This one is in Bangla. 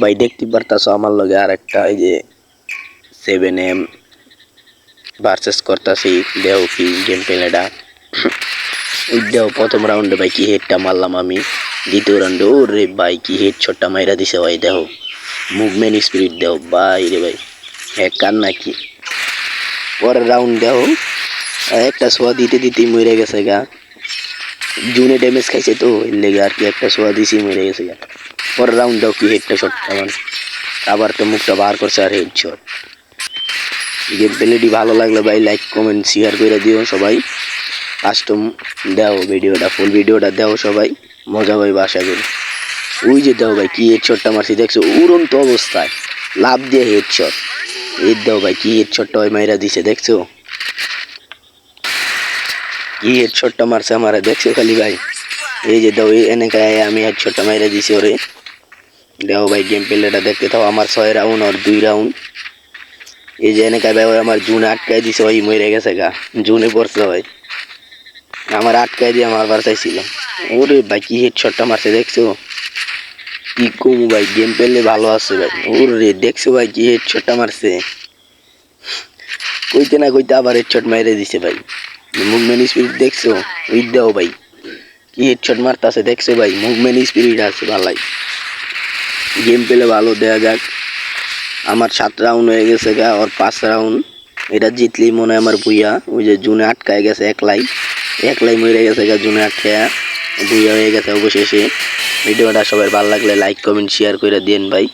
ভাই, দেখতে পারতাছো আমার লগে আর একটা এই যে সেভেন এম ভার্সেস করতাছি দেহ কি গেম প্লেটা দেহ প্রথম রাউন্ডে ভাই কি হেডটা মারলাম আমি, দ্বিতীয় রাউন্ডে ও রে ভাই কি হেড ছটটা মাইরা দিছে ভাই, দেহ। মুভমেন্ট স্পিরিট দেহ, ভাই রে ভাই হ্যাকার নাকি। পরের রাউন্ড দেহ, একটা সোয়া দিতে দিতেই মরে গেছে গা। জুনে ড্যামেজ খাইছে তো, এর লেগে আর কি একটা সোয়া দিছি মরে গেছে গা। পরের রাউন্ড দাও কি হেডটা শট আমার। আবার তো মুখটা বার করছে আর হেড শট গেম প্লেটি ভালো লাগলে ভাই লাইক কমেন্ট শেয়ার করে দিও সবাই। কাস্টম দাও ভিডিওটা ফুল ভিডিওটা দাও সবাই। মজা পাই আশা করি। ওই যে দাও ভাই, কি হেড শটটা মারছি দেখছ? উড়ন্ত অবস্থায়। লাভ দিয়ে হেড শট এর দাও ভাই, কি হেড শটটা ওই মাইরা দিছে দেখছ? কি হেড শটটা মারছে আমারে দেখছ খালি ভাই? এই যে দাও, এই এনে গায়ে আমি হেড শটটা মাইরা দিছি ওরে। দাও ভাই গেম প্লেটা দেখতে থাও, আমার ছয় রাউন্ড আর দুই রাউন্ড এই যে এনে কায় ভাই আমার জুনে আটকাই দিছে, ওই মরে গেছে গা। জুনে পড়ছে, ভাই। আমার আটকাই দিয়ে আমার বার চাইছিল। ওরে ভাই, কি হেড শটটা মারছে, দেখছ? কি কম, ভাই গেম পেলে ভালো আছে, ভাই। ওরে, দেখছ, ভাই, কি হেড শটটা মারছে? কইতে না কইতে আবার হেড শট মাইরে দিছে, ভাই। মুভমেন্ট স্পিরিট দেখছ? ওই দাও, ভাই। কি হেডশট মারতেছে দেখছ ভাই? মুভমেন্ট স্পিরিট আছে ভালাই। গেম পেলে ভালো, দেয়া যাক। আমার সাত রাউন্ড হয়ে গেছে গা, ওর পাঁচ রাউন্ড এটা জিতলেই মনে হয় আমার বুইয়া ওই যে জুনে আটকায় গেছে একলাই। একলাই মরে গেছে গা জুনে আটকায়া। বুইয়া হয়ে গেছে অবশেষে। ভিডিওটা সবাই ভালো লাগলে লাইক কমেন্ট শেয়ার করে দিন ভাই।